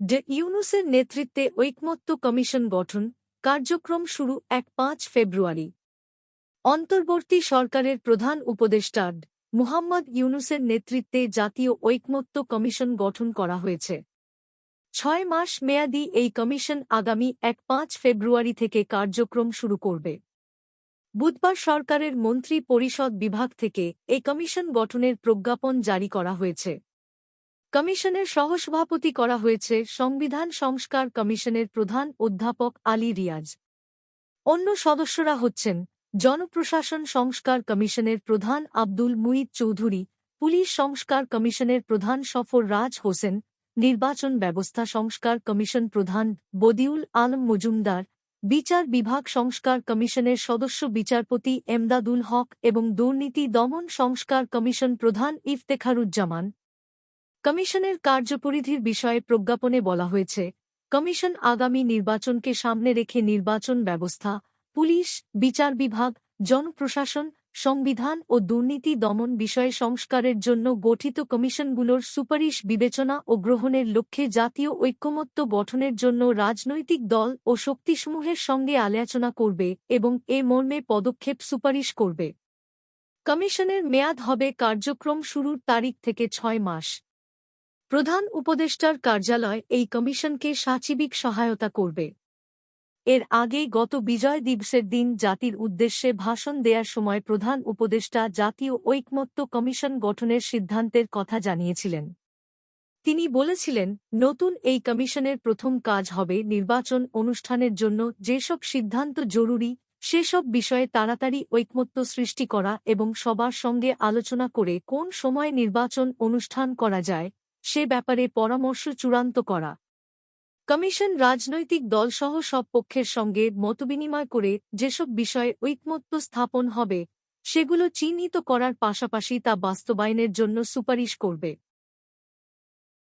Day ইউনুসের নেতৃত্বে ঐকমত্য কমিশন গঠন কার্যক্রম শুরু এক পাঁচ ফেব্রুয়ারি। অন্তর্বর্তী সরকারের প্রধান উপদেষ্টা মুহাম্মদ ইউনুসের নেতৃত্বে জাতীয় ঐকমত্য কমিশন গঠন করা হয়েছে। ছয় মাস মেয়াদী এই কমিশন আগামী এক পাঁচ ফেব্রুয়ারি থেকে কার্যক্রম শুরু করবে। বুধবার সরকারের মন্ত্রী পরিষদ বিভাগ থেকে এই কমিশন গঠনের প্রজ্ঞাপন জারি করা হয়েছে। কমিশনের সহসভাপতি করা হয়েছে সংবিধান সংস্কার কমিশনের প্রধান অধ্যাপক আলী রিয়াজ। অন্য সদস্যরা হচ্ছেন জনপ্রশাসন সংস্কার কমিশনের প্রধান আব্দুল মুইদ চৌধুরী, পুলিশ সংস্কার কমিশনের প্রধান সফর রাজ হোসেন, নির্বাচন ব্যবস্থা সংস্কার কমিশন প্রধান বদিউল আলম মজুমদার, বিচার বিভাগ সংস্কার কমিশনের সদস্য বিচারপতি এমদাদুল হক এবং দুর্নীতি দমন সংস্কার কমিশন প্রধান ইফতেখারুজ্জামান। কমিশনের কার্যপরিধির বিষয়ে প্রজ্ঞাপনে বলা হয়েছে, কমিশন আগামী নির্বাচনকে সামনে রেখে নির্বাচন ব্যবস্থা, পুলিশ, বিচার বিভাগ, জনপ্রশাসন, সংবিধান ও দুর্নীতি দমন বিষয়ে সংস্কারের জন্য গঠিত কমিশনগুলোর সুপারিশ বিবেচনা ও গ্রহণের লক্ষ্যে জাতীয় ঐক্যমত্য গঠনের জন্য রাজনৈতিক দল ও শক্তিসমূহের সঙ্গে আলোচনা করবে এবং এ মর্মে পদক্ষেপ সুপারিশ করবে। কমিশনের মেয়াদ হবে কার্যক্রম শুরুর তারিখ থেকে ছয় মাস। প্রধান উপদেষ্টার কার্যালয় এই কমিশনকে সাচিবিক সহায়তা করবে। এর আগে গত বিজয় দিবসের দিন জাতির উদ্দেশ্যে ভাষণ দেয়ার সময় প্রধান উপদেষ্টা জাতীয় ঐকমত্য কমিশন গঠনের সিদ্ধান্তের কথা জানিয়েছিলেন। তিনি বলেছিলেন, নতুন এই কমিশনের প্রথম কাজ হবে নির্বাচন অনুষ্ঠানের জন্য যেসব সিদ্ধান্ত জরুরি, সেসব বিষয়ে তাড়াতাড়ি ঐকমত্য সৃষ্টি করা এবং সবার সঙ্গে আলোচনা করে কোন সময় নির্বাচন অনুষ্ঠান করা যায় সে ব্যাপারে পরামর্শ চূড়ান্ত করা। কমিশন রাজনৈতিক দলসহ সব পক্ষের সঙ্গে মতবিনিময় করে যেসব বিষয়ে ঐকমত্য স্থাপন হবে, সেগুলো চিহ্নিত করার পাশাপাশি তা বাস্তবায়নের জন্য সুপারিশ করবে।